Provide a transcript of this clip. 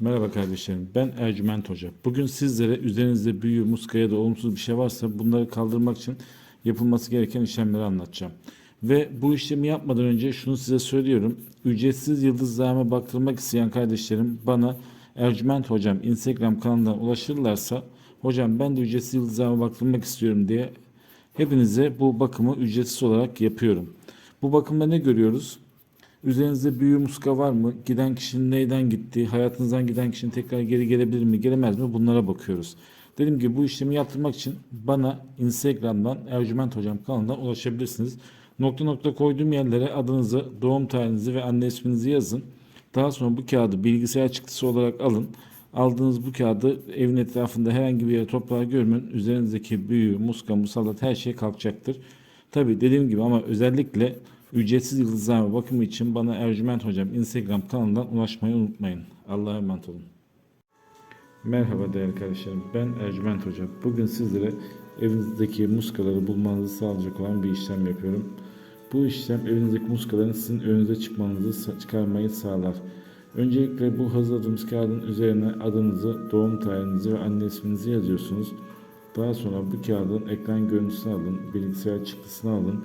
Merhaba kardeşlerim. Ben Ercüment Hoca. Bugün sizlere üzerinizde büyü, muska ya da olumsuz bir şey varsa bunları kaldırmak için yapılması gereken işlemleri anlatacağım. Ve bu işlemi yapmadan önce şunu size söylüyorum. Ücretsiz yıldızlarıma baktırmak isteyen kardeşlerim bana Ercüment Hocam Instagram kanalından ulaşırlarsa hocam ben de ücretsiz yıldızlarıma baktırmak istiyorum diye hepinize bu bakımı ücretsiz olarak yapıyorum. Bu bakımda ne görüyoruz? Üzerinizde büyü muska var mı? Giden kişinin neyden gitti? Hayatınızdan giden kişinin tekrar geri gelebilir mi? Gelemez mi? Bunlara bakıyoruz. Dedim ki bu işlemi yaptırmak için bana Instagram'dan Ercüment Hocam kanalından ulaşabilirsiniz. Nokta nokta koyduğum yerlere adınızı, doğum tarihinizi ve anne isminizi yazın. Daha sonra bu kağıdı bilgisayar çıktısı olarak alın. Aldığınız bu kağıdı evin etrafında herhangi bir yere toprağa gömün. Üzerinizdeki büyü, muska, musallat her şey kalkacaktır. Tabi dediğim gibi ama özellikle ücretsiz yıldızlama bakımı için bana Ercüment Hocam Instagram kanalından ulaşmayı unutmayın. Allah'a emanet olun. Merhaba değerli kardeşlerim. Ben Ercüment Hoca. Bugün sizlere evinizdeki muskaları bulmanızı sağlayacak olan bir işlem yapıyorum. Bu işlem evinizdeki muskaların sizin önünüze çıkmanızı çıkarmayı sağlar. Öncelikle bu hazırladığımız kağıdın üzerine adınızı, doğum tarihinizi ve anne isminizi yazıyorsunuz. Daha sonra bu kağıdın ekran görüntüsünü alın, bilgisayar çıktısını alın